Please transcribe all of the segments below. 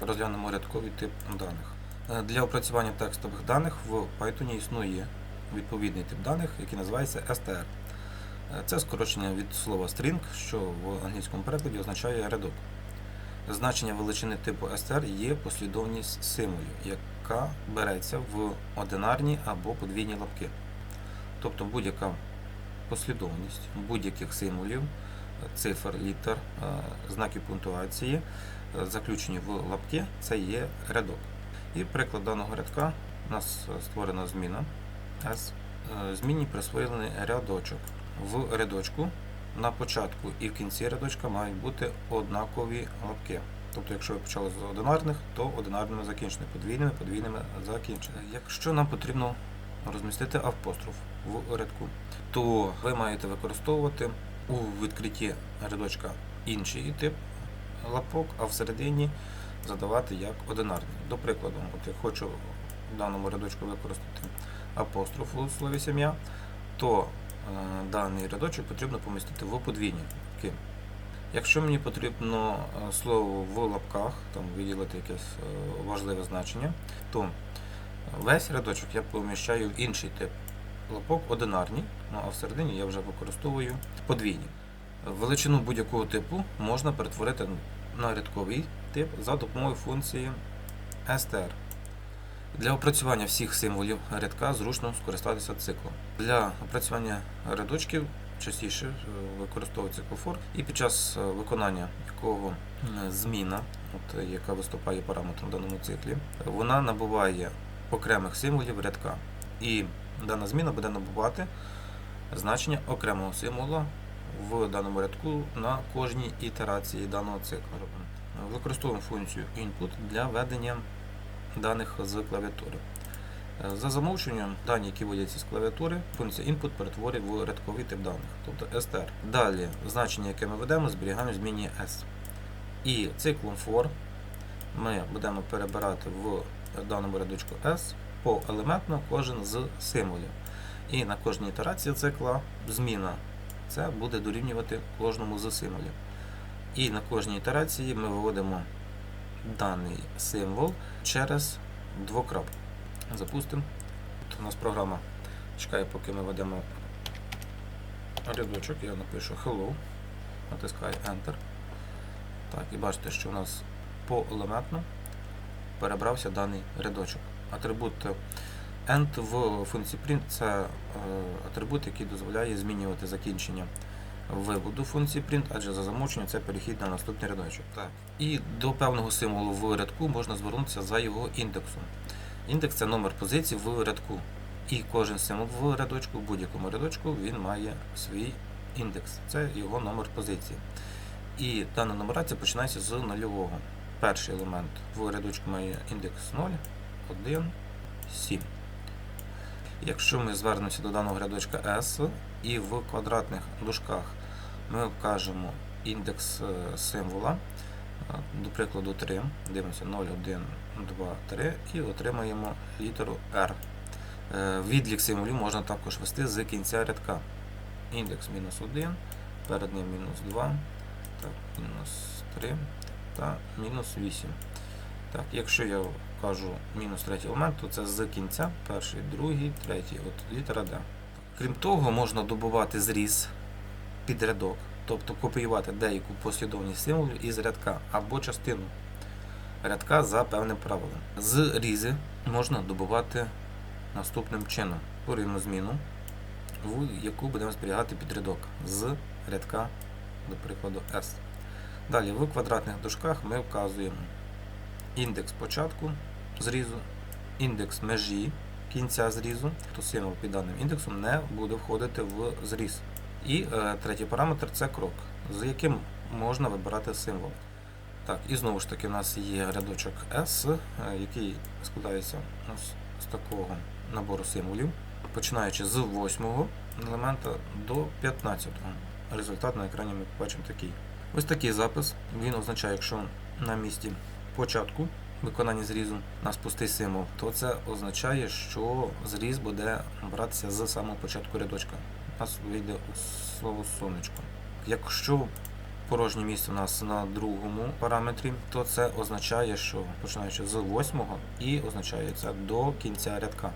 розглянемо рядковий тип даних. Е, Для опрацювання текстових даних в Python існує відповідний тип даних, який називається str. Е, Це скорочення від слова string, що в англійському перекладі означає рядок. Значення величини типу str є послідовність символів, яка береться в одинарні або подвійні лапки. Тобто будь-яка послідовність будь-яких символів, цифр, літер, е, знаків пунктуації, заключені в лапки, це є рядок. І приклад даного рядка у нас створена зміна S. Е, Зміні присвоєний рядочок. В рядочку на початку і в кінці рядочка мають бути однакові лапки. Тобто, якщо ви почали з одинарних, то одинарними закінчені, подвійними, подвійними закінчені. Якщо нам потрібно розмістити апостроф в рядку, то ви маєте використовувати у відкритті рядочка інший тип лапок, а всередині задавати як одинарний. До прикладу, от я хочу в даному рядочку використати апостроф у слові сім'я, то е, даний рядочок потрібно помістити в подвійні. Якщо мені потрібно е, слово в лапках, там виділити якесь е, важливе значення, то весь рядочок я поміщаю в інший тип лапок одинарні, ну а всередині я вже використовую подвійні. Величину будь-якого типу можна перетворити на рядковий тип за допомогою функції str. Для опрацювання всіх символів рядка зручно скористатися циклом. Для опрацювання рядочків частіше е, використовується цикл і під час е, виконання якого зміна, от, яка виступає параметром в даному циклі, вона набуває окремих символів рядка. І дана зміна буде набувати значення окремого символа в даному рядку на кожній ітерації даного циклу. Використовуємо функцію input для ведення даних з клавіатури. За замовчуванням, дані, які вводяться з клавіатури, функція input перетворює в рядковий тип даних, тобто str. Далі значення, яке ми ведемо, зберігаємо в зміні s. І циклом for ми будемо перебирати в даному рядочку s поелементно кожен з символів. І на кожній ітерації цикла зміна це буде дорівнювати кожному з символів. І на кожній ітерації ми виводимо даний символ через двокрапку. Запустимо. У нас програма чекає, поки ми ведемо рядочок. Я напишу hello, натискаю Enter. Так, і бачите, що у нас поелементно перебрався даний рядочок. Атрибут end в функції print це е, атрибут, який дозволяє змінювати закінчення виводу функції print, адже за замовченням це перехід на наступний рядочок. Так. І до певного символу в рядку можна звернутися за його індексом. Індекс це номер позиції в рядку. І кожен символ в рядочку, в будь-якому рядочку, він має свій індекс. Це його номер позиції. І дана нумерація починається з нульового. Перший елемент в рядочку має індекс 0, 1, 7. Якщо ми звернемося до даного рядочка S і в квадратних дужках ми вкажемо індекс е, символа, е, до прикладу 3, дивимося 0, 1, 2, 3 і отримаємо літеру R. Е, Відлік символів можна також вести з кінця рядка. Індекс мінус 1, перед ним мінус 2, так, мінус 3 та мінус 8. Так, якщо я кажу мінус третій елемент, то це з кінця, перший, другий, третій, от літера D. Крім того, можна добувати зріз під рядок, тобто копіювати деяку послідовність символів із рядка або частину рядка за певним правилом. З різи можна добувати наступним чином. Створюємо зміну, в яку будемо зберігати під рядок з рядка, до прикладу, S. Далі в квадратних дужках ми вказуємо індекс початку зрізу, індекс межі кінця зрізу, то символ під даним індексом не буде входити в зріз. І е, третій параметр це крок, з яким можна вибирати символ. Так, і знову ж таки, у нас є рядочок S, е, який складається з, з такого набору символів, починаючи з 8 елемента до 15. Результат на екрані ми бачимо такий. Ось такий запис. Він означає, якщо на місці початку виконання зрізу у нас пустий символ, то це означає, що зріз буде братися з самого початку рядочка. У нас вийде слово сонечко. Якщо порожнє місце у нас на другому параметрі, то це означає, що починаючи з восьмого і означає це до кінця рядка.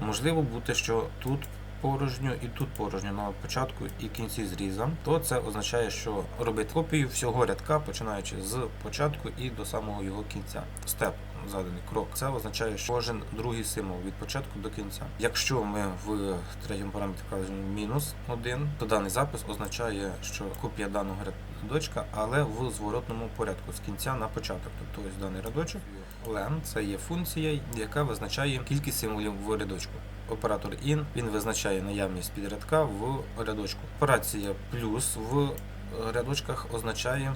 Можливо бути, що тут порожньо і тут порожньо на початку і кінці зріза, то це означає, що робити копію всього рядка, починаючи з початку і до самого його кінця. Степ заданий крок. Це означає, що кожен другий символ від початку до кінця. Якщо ми в третьому параметрі кажемо мінус 1, то даний запис означає, що копія даного рядочка, але в зворотному порядку з кінця на початок. Тобто ось даний рядочок len це є функція, яка визначає кількість символів в рядочку. Оператор in він визначає наявність підрядка в рядочку. Операція плюс в рядочках означає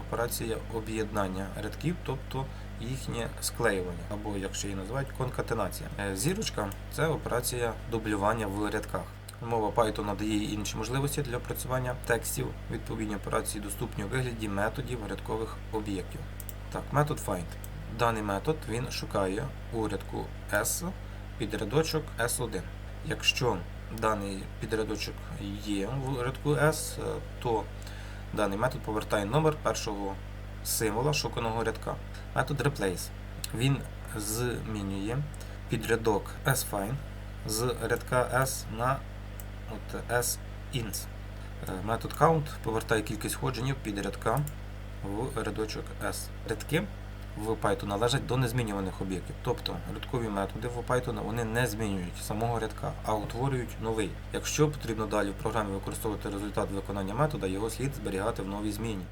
операція об'єднання рядків, тобто їхнє склеювання, або як ще її називають, конкатенація. Е, Зірочка це операція дублювання в рядках. Мова Python надає інші можливості для опрацювання текстів. Відповідні операції доступні у вигляді методів рядкових об'єктів. Так, метод find. Даний метод він шукає у рядку S підрядочок S1. Якщо даний підрядочок є в рядку S, е, то даний метод повертає номер першого символа шуканого рядка. Метод replace. Він змінює підрядок sFind з рядка S на от sInts. Е, Метод count повертає кількість входжень під рядка в рядочок S. Рядки в Python належать до незмінюваних об'єктів. Тобто рядкові методи в Python вони не змінюють самого рядка, а утворюють новий. Якщо потрібно далі в програмі використовувати результат виконання метода, його слід зберігати в новій зміні.